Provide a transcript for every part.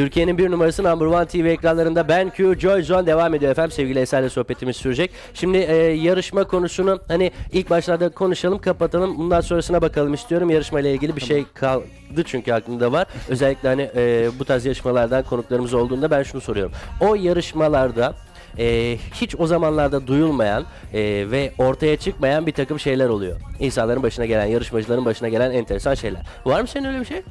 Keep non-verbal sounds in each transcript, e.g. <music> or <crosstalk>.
Türkiye'nin bir numarası Number One TV ekranlarında Ben Q, Joy Zone devam ediyor efendim. Sevgili Eser'le sohbetimiz sürecek. Şimdi e, yarışma konusunu hani ilk başlarda konuşalım, kapatalım. Bundan sonrasına bakalım istiyorum. Yarışma ile ilgili bir şey kaldı çünkü aklımda var. Özellikle hani e, bu tarz yarışmalardan konuklarımız olduğunda ben şunu soruyorum. O yarışmalarda e, hiç o zamanlarda duyulmayan e, ve ortaya çıkmayan bir takım şeyler oluyor. İnsanların başına gelen, yarışmacıların başına gelen enteresan şeyler. Var mı senin öyle bir şey?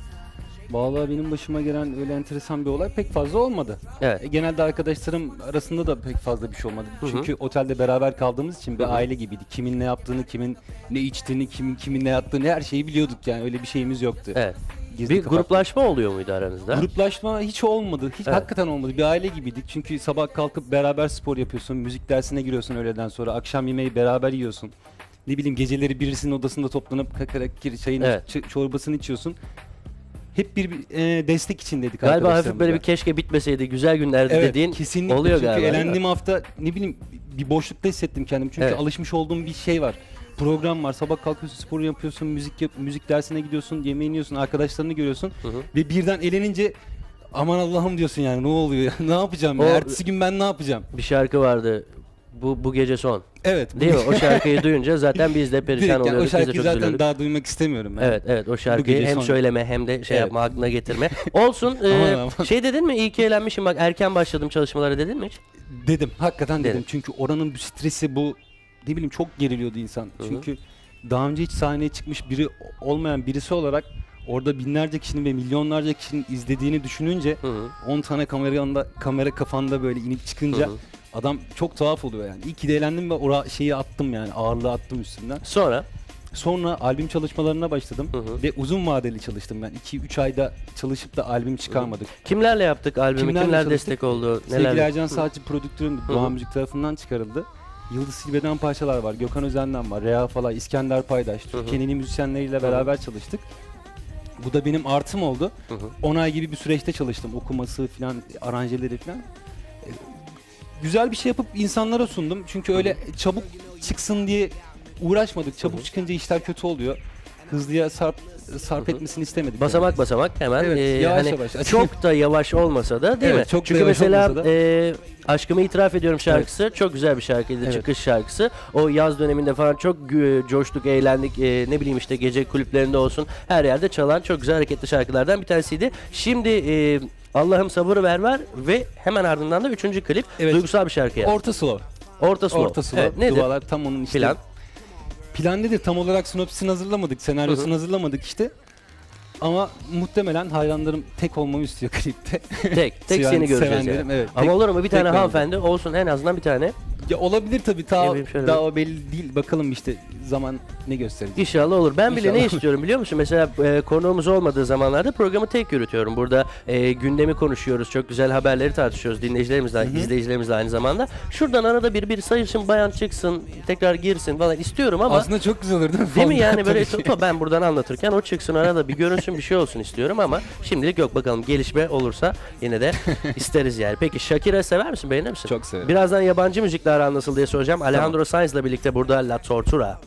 Vallahi benim başıma gelen öyle enteresan bir olay pek fazla olmadı. Evet. E, Genelde arkadaşlarım arasında da pek fazla bir şey olmadı. hı. Çünkü otelde beraber kaldığımız için bir Hı hı. aile gibiydik. Kimin ne yaptığını, kimin ne içtiğini, kimin kimin ne yattığını her şeyi biliyorduk yani. Öyle bir şeyimiz yoktu. Evet. Gizli Bir kapaklı. gruplaşma oluyor muydu aranızda? Gruplaşma hiç olmadı. Hiç Evet. hakikaten olmadı. Bir aile gibiydik. Çünkü sabah kalkıp beraber spor yapıyorsun. Müzik dersine giriyorsun öğleden sonra. Akşam yemeği beraber yiyorsun. Ne bileyim geceleri birisinin odasında toplanıp kakarak kir- çayını, Evet. ç- çorbasını içiyorsun. Hep bir e, destek içindeydik Galiba hafif böyle bir keşke bitmeseydi, güzel günlerdi Evet, dediğin kesinlikle. oluyor Çünkü galiba. mi? elendiğim hafta ne bileyim bir boşlukta hissettim kendimi. Çünkü Evet. alışmış olduğum bir şey var. Program var. Sabah kalkıyorsun, spor yapıyorsun, müzik yap, müzik dersine gidiyorsun, yemeğini yiyorsun, arkadaşlarını görüyorsun Hı hı. ve birden elenince aman Allah'ım diyorsun yani ne oluyor <laughs> ne yapacağım O- ya? Ertesi gün ben ne yapacağım? Bir şarkı vardı. Bu bu gece son. Evet. Değil mi? O şarkıyı duyunca zaten biz de <laughs> Direkt perişan yani oluyorduk. o Biz de şarkıyı çok zaten üzülüyorduk. daha duymak istemiyorum ben. Evet evet o şarkıyı gece hem son. söyleme hem de şey Evet. yapma aklına getirme. <laughs> Olsun. e, Aman aman. şey dedin mi? İyi ki eğlenmişim bak erken başladım çalışmalara dedin mi hiç? Dedim. Hakikaten dedim. Dedim. Çünkü oranın bu stresi bu ne bileyim çok geriliyordu insan. Hı. Çünkü daha önce hiç sahneye çıkmış biri olmayan birisi olarak orada binlerce kişinin ve milyonlarca kişinin izlediğini düşününce Hı hı. 10 tane kameranda kamera kafanda böyle inip çıkınca Hı hı. Adam çok tuhaf oluyor yani. İyi ki de eğlendim ve ora şeyi attım yani ağırlığı attım üstünden. Sonra Sonra albüm çalışmalarına başladım Hı hı. ve uzun vadeli çalıştım ben. 2-3 ayda çalışıp da albüm çıkarmadık. kimlerle yaptık albümü? Kimlerle Kimler çalıştık? destek oldu? Sevgili Neler? Ercan Saatçi prodüktörüm Hı. Doğan Müzik tarafından çıkarıldı. Yıldız Silbe'den parçalar var, Gökhan Özen'den var, Rea Falay, İskender Paydaş, hı. Türkiye'nin iyi müzisyenleriyle hı. beraber çalıştık. Bu da benim artım oldu. Hı hı. 10 ay gibi bir süreçte çalıştım. Okuması falan, aranjeleri falan. Güzel bir şey yapıp insanlara sundum. Çünkü öyle çabuk çıksın diye uğraşmadık. Çabuk çıkınca işler kötü oluyor. Hızlıya sarp hı. etmesini istemedik. Basamak basamak hemen Evet, e, yavaş hani yavaş. <laughs> çok da yavaş olmasa da değil Evet, mi? çok Çünkü mesela da. e, Aşkımı itiraf ediyorum şarkısı çok güzel bir şarkıydı Evet. çıkış şarkısı. O yaz döneminde falan çok gü- coştuk, eğlendik. E, ne bileyim işte gece kulüplerinde olsun her yerde çalan çok güzel hareketli şarkılardan bir tanesiydi. Şimdi e, Allah'ım sabır ver ver ve hemen ardından da üçüncü klip Evet. duygusal bir şarkı yaptık. Orta slow. Orta slow. Orta slow. Evet, nedir? Dualar tam onun işte. Plan? Plan nedir? Tam olarak sinopsisini hazırlamadık, senaryosunu Hı hı. hazırlamadık işte. Ama muhtemelen hayranlarım tek olmamı istiyor <laughs> klipte. Tek, tek Seven- seni göreceğiz sevenlerim, yani. evet. Ama Tek- olur mu bir tek tane ben hanımefendi olsun en azından bir tane. Ya olabilir tabii. Ta, bileyim, şöyle daha bir- o belli değil. Bakalım işte zaman ne gösterecek. İnşallah olur. Ben bile ne İnşallah. istiyorum biliyor musun? Mesela e, konuğumuz olmadığı zamanlarda programı tek yürütüyorum. Burada e, gündemi konuşuyoruz. Çok güzel haberleri tartışıyoruz dinleyicilerimizle, izleyicilerimizle aynı zamanda. Şuradan arada bir bir sayılsın, bayan çıksın, tekrar girsin falan istiyorum ama Aslında çok güzel olur değil mi? Değil mi yani böyle tabii ki. ben buradan anlatırken o çıksın arada bir görünsün bir şey olsun istiyorum ama şimdilik yok bakalım gelişme olursa yine de isteriz yani. Peki Shakira sever misin beğenir misin? Çok severim. Birazdan yabancı müzikle aran nasıl diye soracağım. Alejandro Sainz'la birlikte burada La Tortura.